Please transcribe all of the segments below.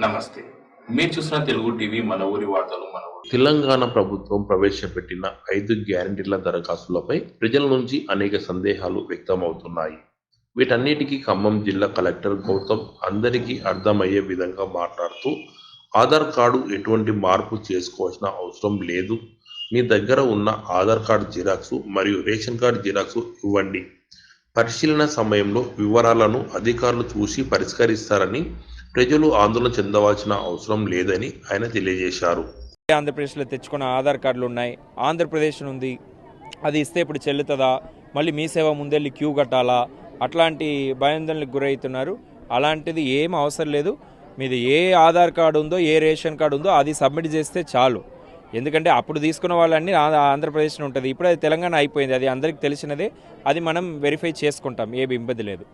నమస్తే. మీరు చూసిన తెలుగు టీవీ మన ఊరి వార్తలు మన తెలంగాణ ప్రభుత్వం ప్రవేశపెట్టిన ఐదు గ్యారంటీల దరఖాస్తులపై ప్రజల నుంచి అనేక సందేహాలు వ్యక్తమవుతున్నాయి. వీటన్నిటికీ ఖమ్మం జిల్లా కలెక్టర్ గౌతమ్ అందరికీ అర్థమయ్యే విధంగా మాట్లాడుతూ ఆధార్ కార్డు ఎటువంటి మార్పు చేసుకోవాల్సిన అవసరం లేదు. మీ దగ్గర ఉన్న ఆధార్ కార్డు జిరాక్స్ మరియు రేషన్ కార్డు జిరాక్స్ ఇవ్వండి. పరిశీలన సమయంలో వివరాలను అధికారులు చూసి పరిష్కరిస్తారని ప్రజలు ఆందోళన చెందవలసిన అవసరం లేదని ఆయన తెలియజేశారు. ఆంధ్రప్రదేశ్లో తెచ్చుకున్న ఆధార్ కార్డులు ఉన్నాయి. ఆంధ్రప్రదేశ్ ఉంది అది ఇస్తే ఇప్పుడు చెల్లుతుందా? మళ్ళీ మీ సేవ ముందెళ్ళి క్యూ కట్టాలా? అట్లాంటి భయాందోళనకు గురవుతున్నారు. అలాంటిది ఏం అవసరం లేదు. మీది ఏ ఆధార్ కార్డు ఉందో ఏ రేషన్ కార్డు ఉందో అది సబ్మిట్ చేస్తే చాలు. ఎందుకంటే అప్పుడు తీసుకున్న వాళ్ళన్నీ ఆ- ఆంధ్రప్రదేశ్లో ఉంటుంది. ఇప్పుడు అది తెలంగాణ అయిపోయింది. అది అందరికీ తెలిసినదే. అది మనం వెరిఫై చేసుకుంటాం. ఏ ఇబ్బంది లేదు.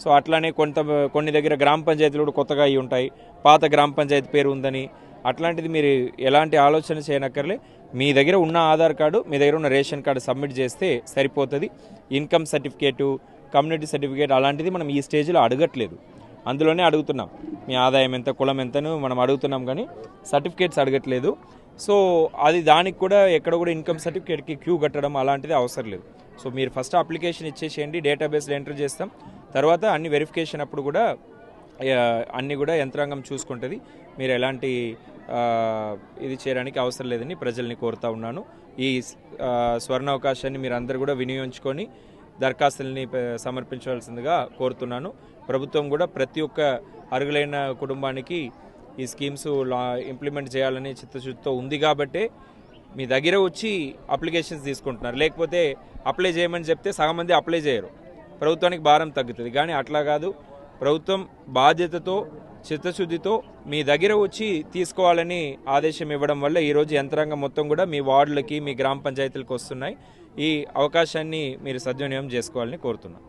సో అట్లానే కొంత కొన్ని దగ్గర గ్రామ పంచాయతీలు కూడా కొత్తగా అయి ఉంటాయి. పాత గ్రామ పంచాయతీ పేరు ఉందని అట్లాంటిది మీరు ఎలాంటి ఆలోచన చేయనక్కర్లే. మీ దగ్గర ఉన్న ఆధార్ కార్డు మీ దగ్గర ఉన్న రేషన్ కార్డు సబ్మిట్ చేస్తే సరిపోతుంది. ఇన్కమ్ సర్టిఫికేటు కమ్యూనిటీ సర్టిఫికేట్ అలాంటిది మనం ఈ స్టేజ్లో అడగట్లేదు. అందులోనే అడుగుతున్నాం. మీ ఆదాయం ఎంత కులం ఎంతను మనం అడుగుతున్నాం కానీ సర్టిఫికేట్స్ అడగట్లేదు. సో అది దానికి కూడా ఎక్కడ కూడా ఇన్కమ్ సర్టిఫికేట్కి క్యూ కట్టడం అలాంటిది అవసరం లేదు. సో మీరు ఫస్ట్ అప్లికేషన్ ఇచ్చేసేయండి డేటాబేస్లో ఎంటర్ చేస్తాం. తర్వాత అన్ని వెరిఫికేషన్ అప్పుడు కూడా అన్నీ కూడా యంత్రాంగం చూసుకుంటుంది. మీరు ఎలాంటి ఇది చేయడానికి అవసరం లేదని ప్రజల్ని కోరుతా ఉన్నాను. ఈ స్వర్ణ అవకాశాన్ని మీరు అందరు కూడా వినియోగించుకొని దరఖాస్తుల్ని సమర్పించవలసిందిగా కోరుతున్నాను. ప్రభుత్వం కూడా ప్రతి ఒక్క అర్హులైన కుటుంబానికి ఈ స్కీమ్స్ ఇంప్లిమెంట్ చేయాలని చిత్తశుద్ధితో ఉంది కాబట్టి మీ దగ్గర వచ్చి అప్లికేషన్స్ తీసుకుంటున్నారు. లేకపోతే అప్లై చేయమని చెప్తే సగం మంది అప్లై చేయరు. ప్రభుత్వానికి భారం తగ్గుతుంది. కానీ అట్లా కాదు. ప్రభుత్వం బాధ్యతతో చిత్తశుద్ధితో మీ దగ్గర వచ్చి తీసుకోవాలని ఆదేశం ఇవ్వడం వల్ల ఈరోజు యంత్రాంగం మొత్తం కూడా మీ వార్డులకి మీ గ్రామ పంచాయతీలకు వస్తున్నాయి. ఈ అవకాశాన్ని మీరు సద్వినియోగం చేసుకోవాలని కోరుతున్నాను